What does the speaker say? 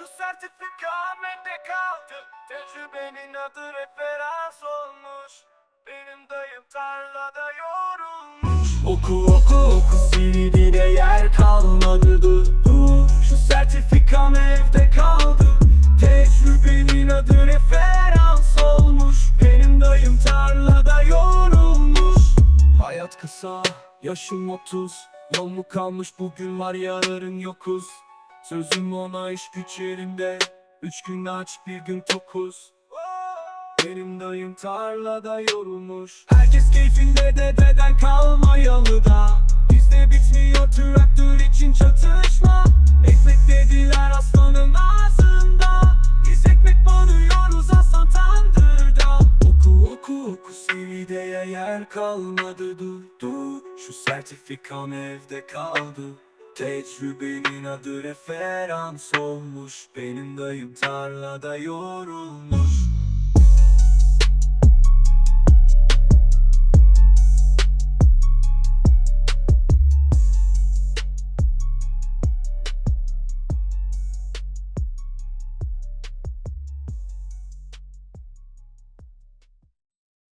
Şu sertifikam evde kaldı. Tecrübenin adı referans olmuş. Benim dayım tarlada yorulmuş. Oku oku oku. CV'de yer kalmadı. Dur dur Şu sertifikam evde kaldı. Tecrübenin adı referans olmuş. Benim dayım tarlada yorulmuş. Hayat kısa, yaşım 30 Yol mu kalmış? Bugün var yarın yokuz Sözüm ona iş güç yerinde. Üç gün aç bir gün tokuz Benim dayım tarlada yorulmuş. Herkes keyfinde dededen kalma yalıda Bizde bitmiyor traktör için çatışma. Ekmek dediler aslanın ağzında. Biz ekmek banıyoruz aslan tandırda. Oku oku oku CV'de yer kalmadı. Dur dur. Şu sertifikam evde kaldı Tecrübenin adı referans olmuş. Benim dayım tarlada yorulmuş